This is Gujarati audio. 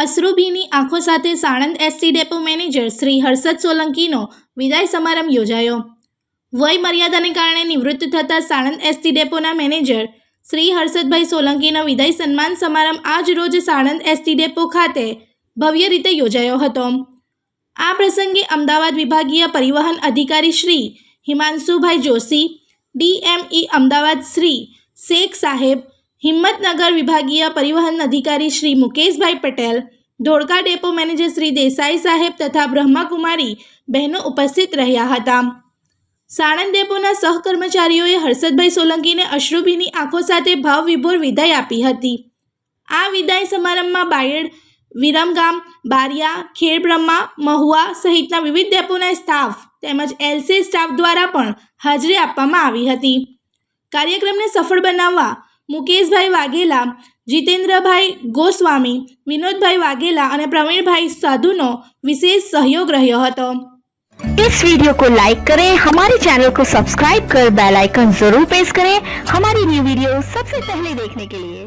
અશ્રુભીની આંખો સાથે Sanand ST depot manager Shri Harshad સોલંકીનો વિદાય સમારંભ યોજાયો. વય મર્યાદાને કારણે નિવૃત્ત થતા સાણંદ એસટી ડેપોના મેનેજર શ્રી હર્ષદભાઈ સોલંકીનો વિદાય સન્માન સમારંભ આજ રોજ સાણંદ એસટી ડેપો ખાતે ભવ્ય રીતે યોજાયો હતો. આ પ્રસંગે અમદાવાદ વિભાગીય પરિવહન અધિકારી શ્રી હિમાંશુભાઈ જોશી ડીએમઈ અમદાવાદ શ્રી શેખ સાહેબ હિંમતનગર વિભાગીય પરિવહન અધિકારી શ્રી મુકેશભાઈ પટેલ, ધોળકા ડેપો મેનેજર શ્રી દેસાઈ સાહેબ તથા બ્રહ્માકુમારી બહેનો ઉપસ્થિત રહ્યા હતા. સાણંદ ડેપોના સહકર્મચારીઓએ હર્ષદભાઈ સોલંકીને અશ્રુભીની આંખો સાથે ભાવવિભોર વિદાય આપી હતી. આ વિદાય સમારંભમાં બાયડ, વિરમગામ, બારિયા, ખેડબ્રહ્મા, મહુવા સહિતના વિવિધ ડેપોના સ્ટાફ તેમજ એલસી સ્ટાફ દ્વારા પણ હાજરી આપવામાં આવી હતી. કાર્યક્રમને સફળ બનાવવા મુકેશભાઈ વાઘેલા જીતેન્દ્રભાઈ ગોસ્વામી વિનોદભાઈ વાઘેલા અને પ્રવીણભાઈ સાધુનો વિશેષ સહયોગ રહ્યો હતો इस वीडियो को लाइक करें हमारे चैनल को सब्सक्राइब कर बेल आइकन जरूर प्रेस करें हमारी न्यू वीडियो सबसे पहले देखने के लिए